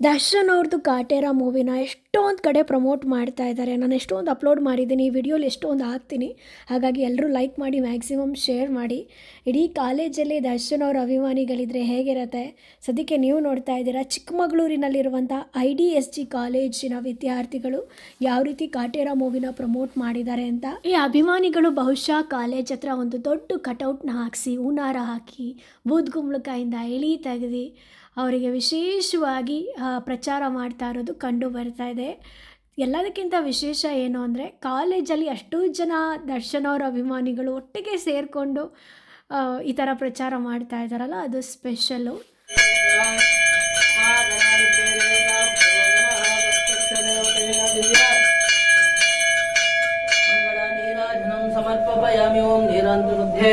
ದರ್ಶನ್ ಅವ್ರದ್ದು ಕಾಟೇರ ಮೂವಿನ ಎಷ್ಟೊಂದು ಕಡೆ ಪ್ರಮೋಟ್ ಮಾಡ್ತಾ ಇದ್ದಾರೆ ನಾನು ಎಷ್ಟೊಂದು ಅಪ್ಲೋಡ್ ಮಾಡಿದ್ದೀನಿ ಈ ವಿಡಿಯೋಲಿ ಎಷ್ಟೊಂದು ಹಾಕ್ತೀನಿ. ಹಾಗಾಗಿ ಎಲ್ಲರೂ ಲೈಕ್ ಮಾಡಿ ಮ್ಯಾಕ್ಸಿಮಮ್ ಶೇರ್ ಮಾಡಿ. ಇಡೀ ಕಾಲೇಜಲ್ಲಿ ದರ್ಶನ್ ಅವ್ರ ಅಭಿಮಾನಿಗಳಿದ್ರೆ ಹೇಗಿರುತ್ತೆ? ಸದ್ಯಕ್ಕೆ ನೀವು ನೋಡ್ತಾ ಇದ್ದೀರಾ ಚಿಕ್ಕಮಗಳೂರಿನಲ್ಲಿರುವಂಥ ಐ ಡಿ ಎಸ್ ಜಿ ಕಾಲೇಜಿನ ವಿದ್ಯಾರ್ಥಿಗಳು ಯಾವ ರೀತಿ ಕಾಟೇರ ಮೂವಿನ ಪ್ರಮೋಟ್ ಮಾಡಿದ್ದಾರೆ ಅಂತ. ಈ ಅಭಿಮಾನಿಗಳು ಬಹುಶಃ ಕಾಲೇಜ್ ಹತ್ರ ಒಂದು ದೊಡ್ಡ ಕಟೌಟ್ನ ಹಾಕಿಸಿ, ಹೂನಾರ ಹಾಕಿ ಬೂದ್ಗುಂಬಳಕಾಯಿಂದ ಎಳಿ ತೆಗೆದು ಅವರಿಗೆ ವಿಶೇಷವಾಗಿ ಪ್ರಚಾರ ಮಾಡ್ತಾ ಇರೋದು ಕಂಡು ಬರ್ತಾ ಇದೆ. ಎಲ್ಲದಕ್ಕಿಂತ ವಿಶೇಷ ಏನು ಅಂದರೆ, ಕಾಲೇಜಲ್ಲಿ ಅಷ್ಟೂ ಜನ ದರ್ಶನ್ ಅವರ ಅಭಿಮಾನಿಗಳು ಒಟ್ಟಿಗೆ ಸೇರಿಕೊಂಡು ಈ ಥರ ಪ್ರಚಾರ ಮಾಡ್ತಾ ಇದ್ದಾರಲ್ಲ, ಅದು ಸ್ಪೆಷಲ್ಲು ಸಮರ್ಪಯಾಮಿ ಓಂ ನೀರಾಂತರುದ್ಧೆ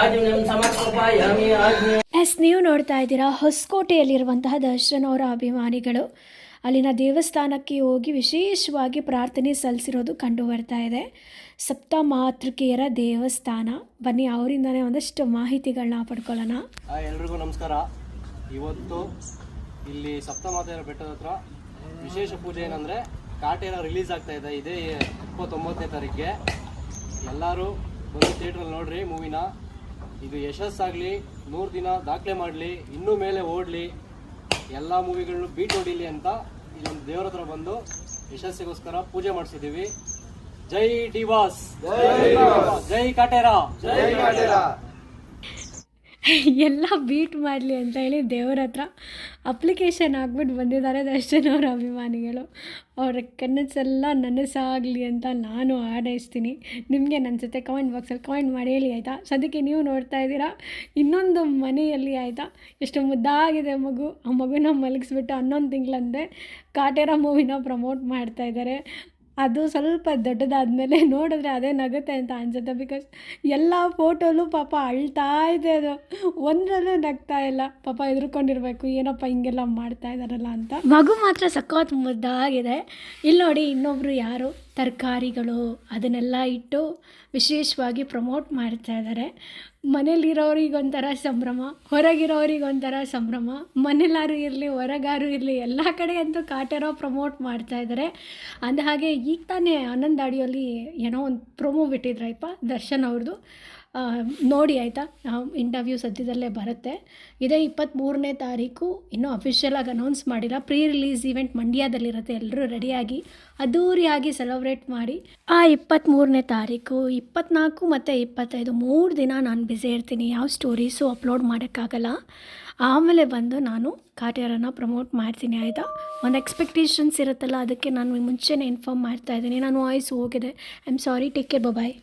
ಆಜ್ಞಂ ಸಮರ್ಪಯಾಮಿ ಆಜ್ಞೆ ಎಸ್, ನೀವು ನೋಡ್ತಾ ಇದ್ದೀರಾ ಹೊಸಕೋಟೆಯಲ್ಲಿರುವಂತಹ ಅವರ ಅಭಿಮಾನಿಗಳು. ಅಲ್ಲಿನ ದೇವಸ್ಥಾನಕ್ಕೆ ಹೋಗಿ ವಿಶೇಷವಾಗಿ ಪ್ರಾರ್ಥನೆ ಸಲ್ಲಿಸಿರೋದು ಕಂಡು ಬರ್ತಾ ಇದೆ. ಸಪ್ತ ಮಾತೃಕೆಯರ ದೇವಸ್ಥಾನ. ಬನ್ನಿ, ಅವರಿಂದನೇ ಒಂದಷ್ಟು ಮಾಹಿತಿಗಳನ್ನ ಪಡ್ಕೊಳ್ಳೋಣ. ಎಲ್ರಿಗೂ ನಮಸ್ಕಾರ. ಇವತ್ತು ಇಲ್ಲಿ ಸಪ್ತಮಾತೆಯರ ಬೆಟ್ಟದ ಹತ್ರ ವಿಶೇಷ ಪೂಜೆ ಏನಂದರೆ ಕಾಟೇರ ರಿಲೀಸ್ ಆಗ್ತಾ ಇದೆ. ಇದೇ ಇಪ್ಪತ್ತೊಂಬತ್ತನೇ ತಾರೀಕಿಗೆ ಎಲ್ಲರೂ ಬಂದು ಥಿಯೇಟ್ರಲ್ಲಿ ನೋಡ್ರಿ ಮೂವಿನ ಇದು ಯಶಸ್ಸಾಗಲಿ ನೂರು ದಿನ ದಾಖಲೆ ಮಾಡಲಿ ಇನ್ನೂ ಮೇಲೆ ಓಡಲಿ ಎಲ್ಲ ಮೂವಿಗಳನ್ನು ಬೀಟ್ ಹೊಡಿಲಿ ಅಂತ ಇಲ್ಲೊಂದು ದೇವರ ಹತ್ರ ಬಂದು ಯಶಸ್ಸಿಗೋಸ್ಕರ ಪೂಜೆ ಮಾಡಿಸಿದ್ದೀವಿ ಜೈ ಡಿವಾಸ್ ಜೈ ಕಾಟೇರಾ. ಜೈ ಕಾಟೇರ. ಎಲ್ಲ ಬೀಟ್ ಮಾಡಲಿ ಅಂತ ಹೇಳಿ ದೇವ್ರ ಹತ್ರ ಅಪ್ಲಿಕೇಶನ್ ಹಾಕ್ಬಿಟ್ಟು ಬಂದಿದ್ದಾರೆ ದರ್ಶನ್ ಅವರ ಅಭಿಮಾನಿಗಳು. ಅವರ ಕನಸೆಲ್ಲ ನನಸಾಗಲಿ ಅಂತ ನಾನು ಆಡೈಸ್ತೀನಿ ನಿಮಗೆ ನನ್ನ ಜೊತೆ ಕಮೆಂಟ್ ಬಾಕ್ಸಲ್ಲಿ ಕಮೆಂಟ್ ಮಾಡಿ ಹೇಳಿ, ಆಯಿತಾ? ಸದ್ಯಕ್ಕೆ ನೀವು ನೋಡ್ತಾ ಇದ್ದೀರಾ? ಇನ್ನೊಂದು ಮನೆಯಲ್ಲಿ, ಆಯಿತಾ? ಎಷ್ಟು ಮುದ್ದಾಗಿದೆ ಮಗು. ಆ ಮಗುನ ಮಲಗಿಸ್ಬಿಟ್ಟು ಹನ್ನೊಂದು ತಿಂಗಳಂದೆ ಕಾಟೇರ ಮೂವಿನ ಪ್ರಮೋಟ್ ಮಾಡ್ತಾ ಇದ್ದಾರೆ. ಅದು ಸ್ವಲ್ಪ ದೊಡ್ಡದಾದ್ಮೇಲೆ ನೋಡಿದ್ರೆ ಅದೇ ನಗುತ್ತೆ ಅಂತ ಅನ್ಸುತ್ತೆ ಬಿಕಾಸ್ ಎಲ್ಲ ಫೋಟೋಲು ಪಾಪ ಅಳ್ತಾ ಇದೆ ಅದು. ಒಂದರಲ್ಲೂ ನಗ್ತಾ ಇಲ್ಲ. ಪಾಪ ಹೆದರ್ಕೊಂಡಿರ್ಬೇಕು, ಏನಪ್ಪ ಹಿಂಗೆಲ್ಲ ಮಾಡ್ತಾ ಇದಾರಲ್ಲ ಅಂತ. ಮಗು ಮಾತ್ರ ಸಖತ್ ಮುದ್ದಾಗಿದೆ. ಇಲ್ಲಿ ನೋಡಿ ಇನ್ನೊಬ್ರು ಯಾರು? ತರಕಾರಿಗಳು ಅದನ್ನೆಲ್ಲ ಇಟ್ಟು ವಿಶೇಷವಾಗಿ ಪ್ರಮೋಟ್ ಮಾಡ್ತಾ ಇದ್ದಾರೆ ಮನೇಲಿರೋರಿಗೊಂಥರ ಸಂಭ್ರಮ, ಹೊರಗಿರೋರಿಗೊಂಥರ ಸಂಭ್ರಮ ಮನೆಯಲ್ಲಾರು ಇರಲಿ, ಹೊರಗಾರು ಇರಲಿ, ಎಲ್ಲ ಕಡೆ ಅಂತೂ ಕಾಟೇರೋ ಪ್ರಮೋಟ್ ಮಾಡ್ತಾ ಇದ್ದಾರೆ ಅಂದ ಹಾಗೆ ಈಗ ತಾನೇ ಆನಂದ್ ಆಡಿಯೋಲಿ ಏನೋ ಒಂದು ಪ್ರೊಮೋ ಬಿಟ್ಟಿದ್ರಪ್ಪ ದರ್ಶನ್ ಅವ್ರದ್ದು ನೋಡಿ ಆಯಿತಾ ಇಂಟರ್ವ್ಯೂ ಸದ್ಯದಲ್ಲೇ ಬರುತ್ತೆ. ಇದೇ ಇಪ್ಪತ್ತ್ಮೂರನೇ ತಾರೀಕು, ಇನ್ನೂ ಅಫಿಷಿಯಲಾಗಿ ಅನೌನ್ಸ್ ಮಾಡಿಲ್ಲ. ಪ್ರೀ ರಿಲೀಸ್ ಇವೆಂಟ್ ಮಂಡ್ಯದಲ್ಲಿರುತ್ತೆ ಎಲ್ಲರೂ ರೆಡಿಯಾಗಿ ಅದ್ದೂರಿಯಾಗಿ ಸೆಲೆಬ್ರೇಟ್ ಮಾಡಿ ಆ ಇಪ್ಪತ್ತ್ಮೂರನೇ ತಾರೀಕು, ಇಪ್ಪತ್ನಾಲ್ಕು ಮತ್ತು ಇಪ್ಪತ್ತೈದು ಮೂರು ದಿನ ನಾನು ಬ್ಯುಸಿ ಇರ್ತೀನಿ. ಯಾವ ಸ್ಟೋರೀಸು ಅಪ್ಲೋಡ್ ಮಾಡೋಕ್ಕಾಗಲ್ಲ. ಆಮೇಲೆ ಬಂದು ನಾನು ಕಾರ್ಯರನ್ನು ಪ್ರಮೋಟ್ ಮಾಡ್ತೀನಿ, ಆಯಿತಾ? ಒಂದು ಎಕ್ಸ್ಪೆಕ್ಟೇಷನ್ಸ್ ಇರುತ್ತಲ್ಲ, ಅದಕ್ಕೆ ನಾನು ಮುಂಚೆನೇ ಇನ್ಫಾರ್ಮ್ ಮಾಡ್ತಾ ಇದ್ದೀನಿ. ನಾನು ವಾಯ್ಸ್ ಹೋಗಿದೆ. I am sorry take care bye